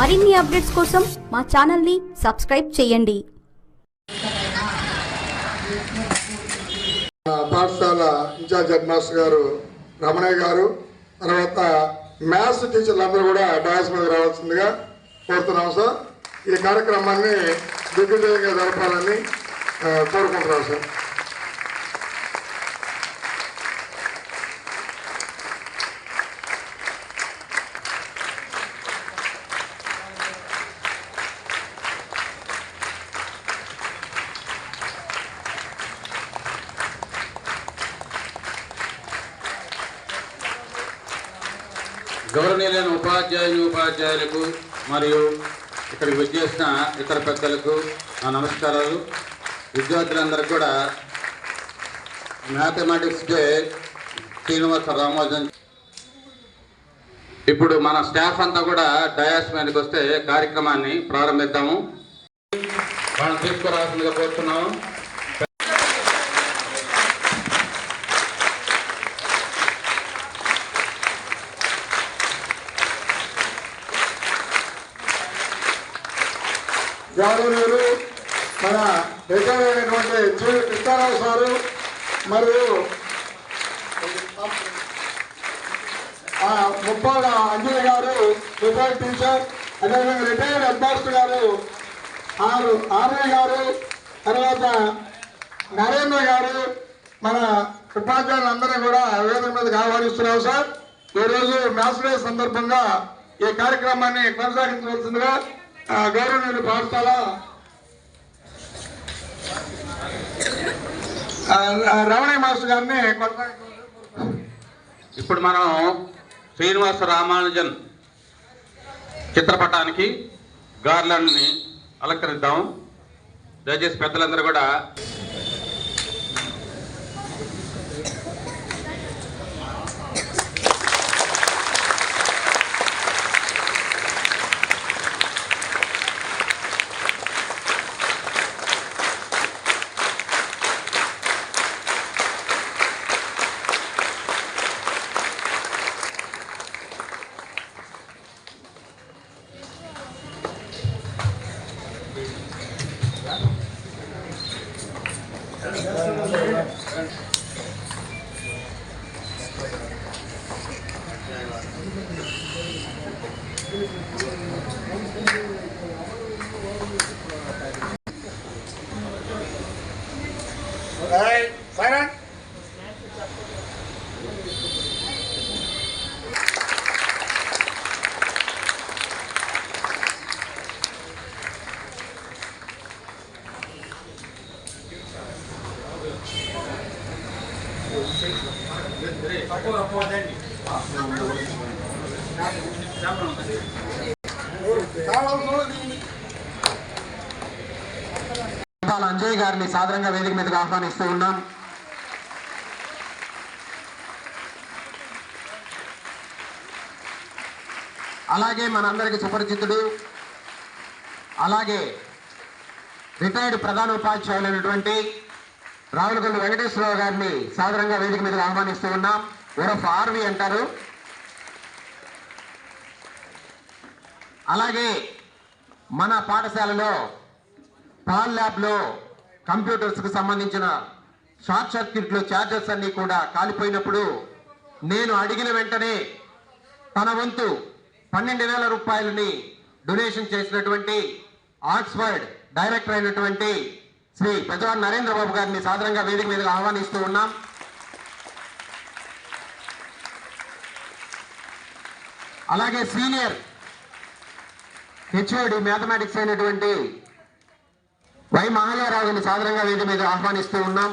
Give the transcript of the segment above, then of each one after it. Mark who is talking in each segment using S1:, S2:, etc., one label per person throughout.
S1: మరిన్ని అప్డేట్స్ కోసం మా ఛానల్ని సబ్స్క్రైబ్ చేయండి.
S2: పాఠశాల ఇన్ఛార్జ్ హెడ్ మాస్టర్ గారు రమణయ్య గారు తర్వాత మ్యాథ్స్ టీచర్లు అందరూ కూడా డాన్స్ మీద రావాల్సిందిగా కోరుతున్నాం సార్. ఈ కార్యక్రమాన్ని దిగ్విజయంగా జరపాలని కోరుకుంటున్నాం సార్.
S3: గౌరవనీయులైన ఉపాధ్యాయులు ఉపాధ్యాయులకు మరియు ఇక్కడికి వచ్చేసిన ఇతర పెద్దలకు నా నమస్కారాలు. విద్యార్థులందరూ కూడా మ్యాథమెటిక్స్ డే శ్రీనివాస రామోజన్. ఇప్పుడు మన స్టాఫ్ అంతా కూడా డయాస్ మీదకి వస్తే కార్యక్రమాన్ని ప్రారంభిద్దాము. మనం తీసుకురావాల్సిందిగా కోరుతున్నాము.
S2: గౌరవనీయులు మన రిటైర్ అయినటువంటి జి కృష్ణారావు సారు మరియు ముప్పాల అంజలి గారు రిటైర్డ్ టీచర్ అదేవిధంగా రిటైర్డ్ హెడ్ గారు ఆరు ఆర్య గారు తర్వాత నరేంద్ర గారు మన ఉపాధ్యాయులందరినీ కూడా వేదిక మీదకి ఆహ్వానిస్తున్నాం సార్. ఈరోజు మ్యాథ్స్ డే సందర్భంగా ఈ కార్యక్రమాన్ని కొనసాగించవలసిందిగా గౌరవనీయులు పాఠశాల ఆ, రమణయ్య మాస్టర్ గారిని
S3: ఇప్పుడు మనం శ్రీనివాస రామానుజన్ చిత్రపటానికి గార్లాండ్ని అలంకరిద్దాం. దయచేసి పెద్దలందరూ కూడా
S4: పాల అంజయ్ గారిని సాధారణంగా వేదిక మీదకి ఆహ్వానిస్తూ ఉన్నాం. అలాగే మనందరికి సుపరిచితుడు అలాగే రిటైర్డ్ ప్రధాన ఉపాధ్యాయులైనటువంటి రావులగొండ వెంకటేశ్వరరావు గారిని సాధారణంగా వేదిక మీదకి ఆహ్వానిస్తూ ఉన్నాం. ఉరఫ్ ఆర్వి అంటారు. అలాగే మన పాఠశాలలో పాల్ ల్యాబ్లో కంప్యూటర్స్కి సంబంధించిన షార్ట్ సర్క్యూట్లో ఛార్జర్స్ అన్నీ కూడా కాలిపోయినప్పుడు నేను అడిగిన వెంటనే తన వంతు పన్నెండు వేల రూపాయలని డొనేషన్ చేసినటువంటి ఆక్స్ఫర్డ్ డైరెక్టర్ అయినటువంటి శ్రీ పెద్దవాడు నరేంద్ర బాబు గారిని సాధారణంగా వేదిక మీదగా ఆహ్వానిస్తూ ఉన్నాం. అలాగే సీనియర్ హెచ్ఓడి మ్యాథమెటిక్స్ అయినటువంటి వై మహాలయరావుని సాధారణంగా వేదిక మీద ఆహ్వానిస్తూ ఉన్నాం.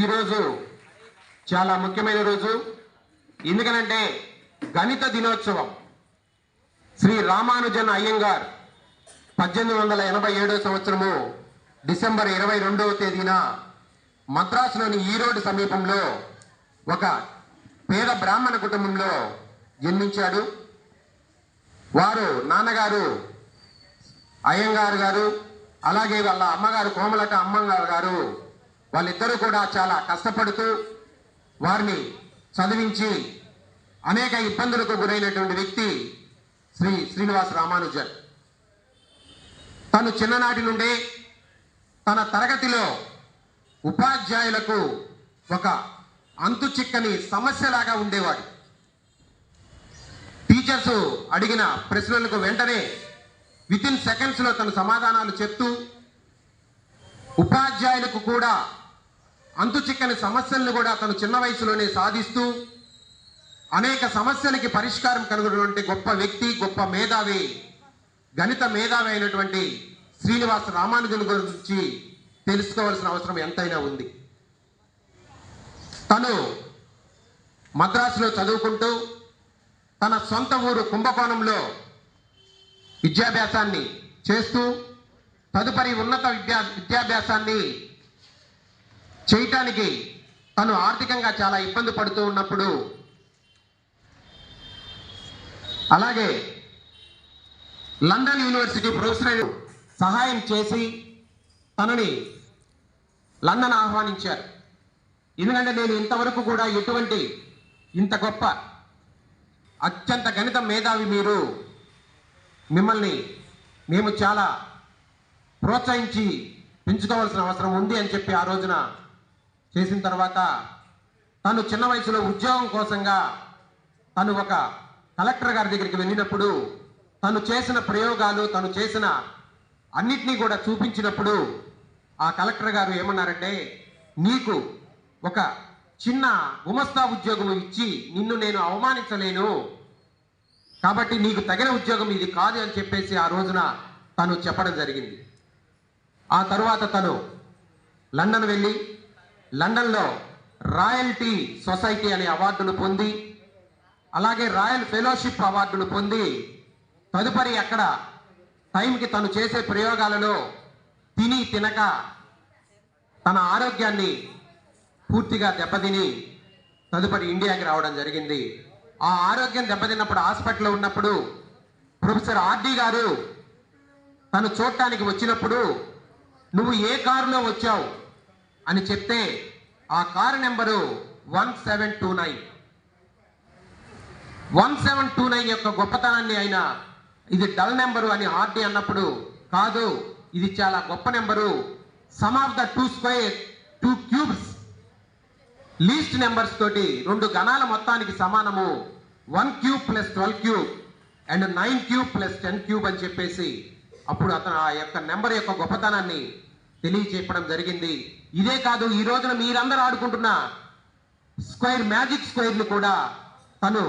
S4: ఈరోజు చాలా ముఖ్యమైన రోజు. ఎందుకనంటే గణిత దినోత్సవం. శ్రీ రామానుజన్ అయ్యంగార్ పద్దెనిమిది వందల ఎనభై ఏడో సంవత్సరము డిసెంబర్ ఇరవై రెండవ తేదీన మద్రాసులోని ఈరోడ్ సమీపంలో ఒక పేద బ్రాహ్మణ కుటుంబంలో జన్మించాడు. వారు నాన్నగారు అయ్యంగారు గారు అలాగే వాళ్ళ అమ్మగారు కోమలట అమ్మగారు గారు వాళ్ళిద్దరూ కూడా చాలా కష్టపడుతూ వారిని చదివించి అనేక ఇబ్బందులకు గురైనటువంటి వ్యక్తి శ్రీ శ్రీనివాస్ రామానుజన్. తను చిన్ననాటి నుండే తన తరగతిలో ఉపాధ్యాయులకు ఒక అంతు చిక్కని సమస్యలాగా ఉండేవాడు. టీచర్స్ అడిగిన ప్రశ్నలకు వెంటనే విత్ ఇన్ సెకండ్స్లో తన సమాధానాలు చెప్తూ ఉపాధ్యాయులకు కూడా అంతు చిక్కని సమస్యలను కూడా తను చిన్న వయసులోనే సాధిస్తూ అనేక సమస్యలకి పరిష్కారం కనుగొన్నటువంటి గొప్ప వ్యక్తి గొప్ప మేధావి గణిత మేధావి అయినటువంటి శ్రీనివాస రామానుజన్ గురించి తెలుసుకోవాల్సిన అవసరం ఎంతైనా ఉంది. తను మద్రాసులో చదువుకుంటూ తన సొంత ఊరు కుంభకోణంలో విద్యాభ్యాసాన్ని చేస్తూ తదుపరి ఉన్నత విద్యా విద్యాభ్యాసాన్ని చేయటానికి తను ఆర్థికంగా చాలా ఇబ్బంది పడుతూ ఉన్నప్పుడు అలాగే లండన్ యూనివర్సిటీ ప్రొఫెసర్ సహాయం చేసి తనని లండన్ ఆహ్వానించారు. ఎందుకంటే నేను ఇంతవరకు కూడా ఎటువంటి ఇంత గొప్ప అత్యంత గణిత మేధావి మీరు మిమ్మల్ని మేము చాలా ప్రోత్సహించి పెంచుకోవాల్సిన అవసరం ఉంది అని చెప్పి ఆ రోజున చేసిన తర్వాత తను చిన్న వయసులో ఉద్యోగం కోసంగా తను ఒక కలెక్టర్ గారి దగ్గరికి వెళ్ళినప్పుడు తను చేసిన ప్రయోగాలు తను చేసిన అన్నిటినీ కూడా చూపించినప్పుడు ఆ కలెక్టర్ గారు ఏమన్నారంటే నీకు ఒక చిన్న గుమస్తా ఉద్యోగం ఇచ్చి నిన్ను నేను అవమానించలేను. కాబట్టి నీకు తగిన ఉద్యోగం ఇది కాదు అని చెప్పేసి ఆ రోజున తను చెప్పడం జరిగింది. ఆ తరువాత తను లండన్ వెళ్ళి లండన్లో రాయల్టీ సొసైటీ అనే అవార్డును పొంది అలాగే రాయల్ ఫెలోషిప్ అవార్డును పొంది తదుపరి అక్కడ టైంకి తను చేసే ప్రయోగాలలో తిని తినక తన ఆరోగ్యాన్ని పూర్తిగా దెబ్బతిని తదుపరి ఇండియాకి రావడం జరిగింది. ఆ ఆరోగ్యం దెబ్బతిన్నప్పుడు హాస్పిటల్లో ఉన్నప్పుడు ప్రొఫెసర్ ఆర్డి గారు తను చూడటానికి వచ్చినప్పుడు నువ్వు ఏ కారులో వచ్చావు? అని చెప్తే ఆ car number one seven two nine. One seven two nine యొక్క గొప్పతనాన్ని ఆయన ఇది డల్ నెంబరు అని ఆర్డి అన్నప్పుడు కాదు ఇది చాలా గొప్ప number. Sum of the two square two cubes. Least numbers తోటి రెండు గణాల మొత్తానికి సమానము. One cube plus twelve cube and nine cube plus ten cube అని చెప్పేసి అప్పుడు అతను ఆ యొక్క నెంబర్ యొక్క గొప్పతనాన్ని తెలియచేయడం జరిగింది. ఇదే కాదు ఈ రోజున మీరందరూ ఆడుకుంటున్న స్క్వేర్ మ్యాజిక్ స్క్వేర్ని కూడా తను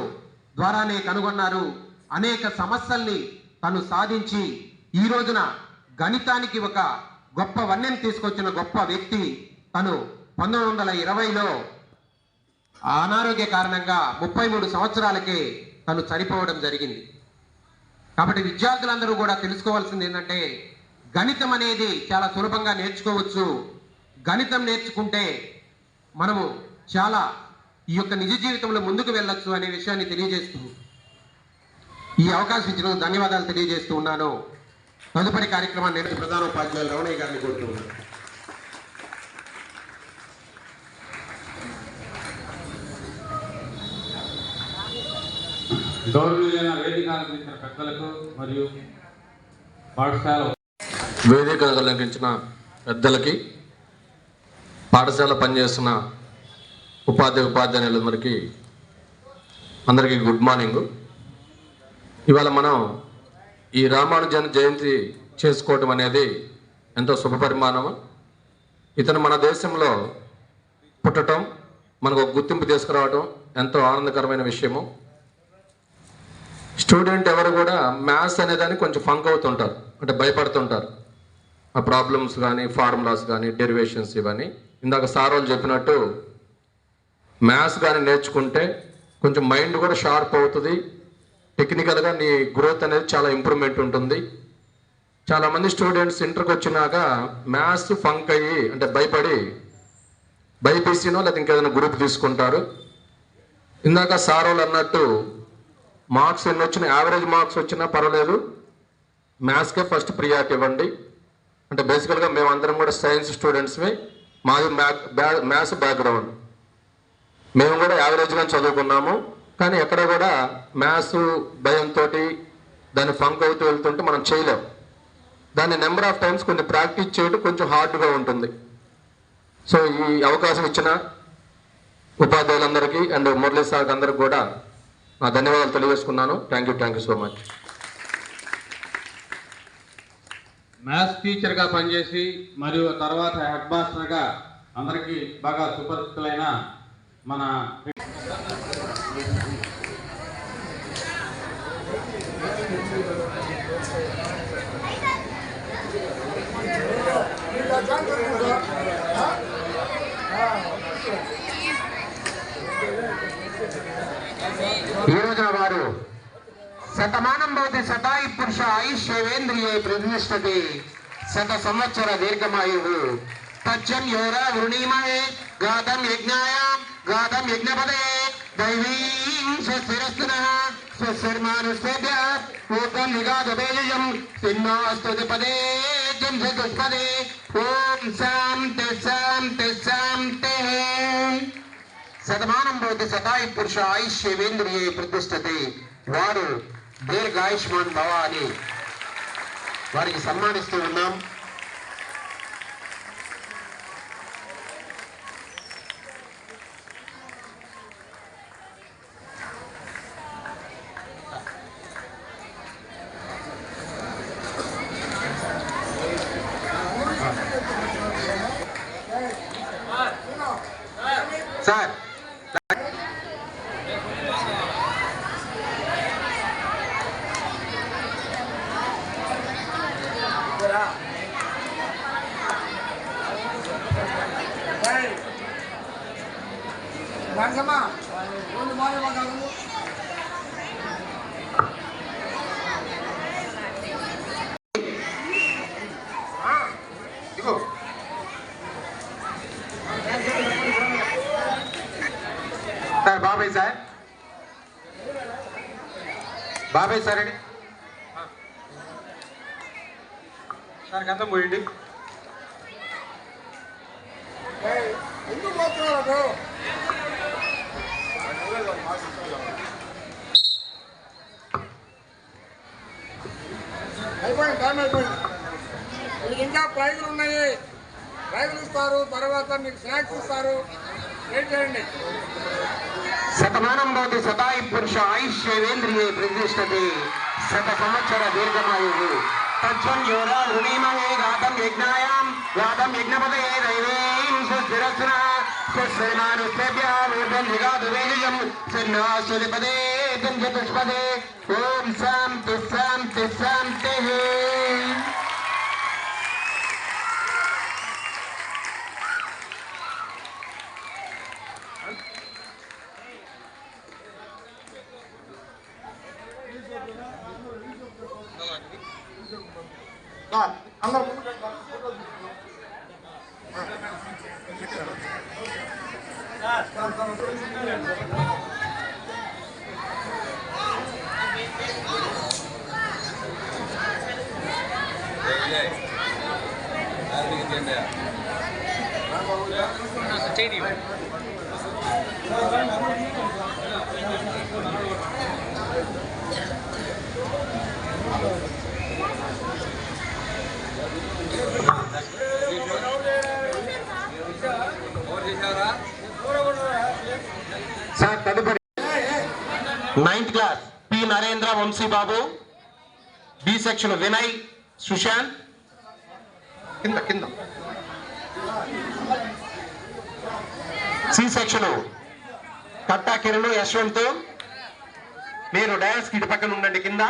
S4: ద్వారానే కనుగొన్నారు. అనేక సమస్యల్ని తను సాధించి ఈ రోజున గణితానికి ఒక గొప్ప వన్యం తీసుకొచ్చిన గొప్ప వ్యక్తి తను పంతొమ్మిది వందల ఇరవైలో అనారోగ్య కారణంగా ముప్పై మూడు సంవత్సరాలకే తను చనిపోవడం జరిగింది. కాబట్టి విద్యార్థులందరూ కూడా తెలుసుకోవాల్సింది ఏంటంటే గణితం అనేది చాలా సులభంగా నేర్చుకోవచ్చు. గణితం నేర్చుకుంటే మనము చాలా ఈ యొక్క నిజ జీవితంలో ముందుకు వెళ్ళొచ్చు అనే విషయాన్ని తెలియజేస్తుంది. ఈ అవకాశం ఇచ్చిన ధన్యవాదాలు తెలియజేస్తూ ఉన్నాను. తదుపరి కార్యక్రమాన్ని నేర్చు ప్రధాన ఉపాధ్యాయులు రమణయ్య గారిని కోరుతూ ఉన్నాను
S3: గౌరవనీయులైన వేదిక పెద్దలకు మరియు పాఠశాల
S5: వేదిక అలంకరించిన పెద్దలకి పాఠశాల పనిచేస్తున్న ఉపాధ్యాయ ఉపాధ్యాయులందరికీ అందరికీ గుడ్ మార్నింగ్. ఇవాళ మనం ఈ రామానుజన్ జయంతి చేసుకోవటం అనేది ఎంతో శుభపరిమాణము ఇతను మన దేశంలో పుట్టడం మనకు ఒక గుర్తింపు తీసుకురావడం ఎంతో ఆనందకరమైన విషయము. స్టూడెంట్ ఎవరు కూడా మ్యాథ్స్ అనేదాన్ని కొంచెం ఫంక్ అవుతుంటారు అంటే భయపడుతుంటారు. ఆ ప్రాబ్లమ్స్ కానీ ఫార్ములాస్ కానీ డెరివేషన్స్ ఇవన్నీ. ఇందాక సార్ వాళ్ళు చెప్పినట్టు మ్యాథ్స్ కానీ నేర్చుకుంటే కొంచెం మైండ్ కూడా షార్ప్ అవుతుంది టెక్నికల్గా నీ గ్రోత్ అనేది చాలా ఇంప్రూవ్మెంట్ ఉంటుంది. చాలామంది స్టూడెంట్స్ ఇంటర్కి వచ్చినాక మ్యాథ్స్ ఫంక్ అయ్యి అంటే భయపడి బైపీసీనో లేదా ఇంకేదైనా గ్రూప్ తీసుకుంటారు. ఇందాక సార్ వాళ్ళు అన్నట్టు మార్క్స్ ఎన్ని వచ్చినా యావరేజ్ మార్క్స్ వచ్చినా పర్వాలేదు. మ్యాథ్స్కే ఫస్ట్ ప్రియారిటీ ఇవ్వండి. అంటే బేసికల్గా మేమందరం కూడా సైన్స్ స్టూడెంట్స్మే మాది మ్యాథ్స్ బ్యాక్గ్రౌండ్ మేము కూడా యావరేజ్గా చదువుకున్నాము. కానీ ఎక్కడ కూడా మ్యాథ్స్ భయంతో దాన్ని ఫంక్ అవుతూ వెళ్తుంటే మనం చేయలేం. దాన్ని నెంబర్ ఆఫ్ టైమ్స్ కొన్ని ప్రాక్టీస్ చేయడం కొంచెం హార్డ్గా ఉంటుంది. సో ఈ అవకాశం ఇచ్చిన ఉపాధ్యాయులందరికీ అండ్ మురళీ సార్ అందరికి కూడా నా ధన్యవాదాలు తెలియజేసుకున్నాను. Thank you thank you so much.
S3: Maths టీచర్గా పనిచేసి మరియు తర్వాత హెడ్ మాస్టర్గా అందరికీ బాగా సుపరిచితులైన మన
S4: ఈరోజున వారు శతమానం భవతి శతాయి పురుష ఆయుష్యేంద్రియ ప్రతిష్టతి శత సంవత్సర దీర్ఘమాయు తచ్చం యోర వృణీమహే గాతం యజ్ఞాయ గాతం యజ్ఞపదే దైవీం స్వస్తిరస్తున. స్వస్తిర్మానుష్యేభ్య ఊర్ధం నిగాదవేజయం సిన్నాస్తుతి పదే జం చతుష్పదే ఓం శాంతి శాంతి శాంతి శతమానం భవతి శతాయి పురుష ఆయుష్యవేంద్రియే ప్రతిష్టతే వారు దీర్ఘాయుష్మాన్ భవ అని వారికి సన్మానిస్తూ ఉన్నాం సార్ ఇగో సార్ బాబాయ్ సార్ బాబాయ్ సార్ అండి. సార్ గంధం పోయండి.
S2: అయిపోయింది టైం అయిపోయింది. మీకు ఇంకా ప్రైజులు ఉన్నాయి. ప్రైజులు ఇస్తారు తర్వాత మీకు స్నాక్స్ ఇస్తారు. వెయిట్ చేయండి.
S4: శతమానం భవతి సదాయి పురుష ఆయుష్యేంద్రియే ప్రతిష్టతి శత సంవత్సర దీర్ఘమాయు తచ్చం యోరా హృణీమహే గాతం యజ్ఞాయాం గాతం యజ్ఞపదే దైవేం సుస్థిరస్న స్వస్తిర్మానుష్యేభ్య ఊర్ధం నిగాదు వేజయం సిన్నాసులిపదే తం చతుష్పదే ఓం శాంతి శాంతి శాంతి
S2: అందరూ
S4: సార్ తదుపరి. Ninth class P Narendra Vamshi Babu B section Vinay Sushant కింద కింద. C section Katta Kiran Yashwanth. మీరు డయాస్ ఇటు పక్కన ఉండండి కింద.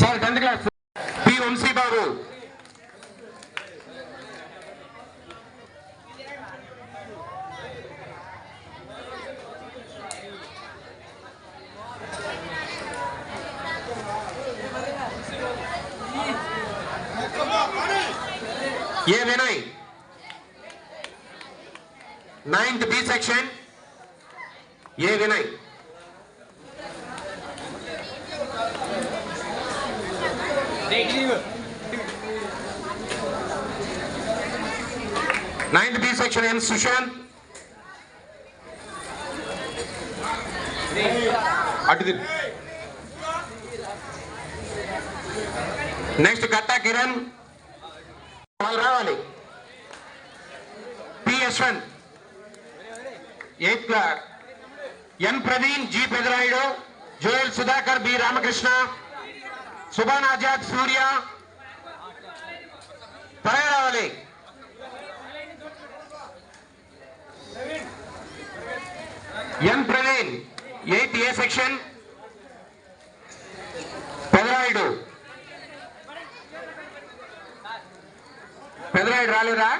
S4: Sir tenth class P Vamshi Babu A Vinay ninth B section A Vinay ninth B section N Sushant అటు తిరుగు. Next Katta Kiran వాళ్ళు రావాలి P Yashwanth eighth class. N Praveen G Pedarayudu Joel Sudhakar B Ramakrishna Subhan Azad Surya. త్వరగా రావాలి. N Praveen eighth A section. Pedarayudu. Pedarayudu రాలేదా?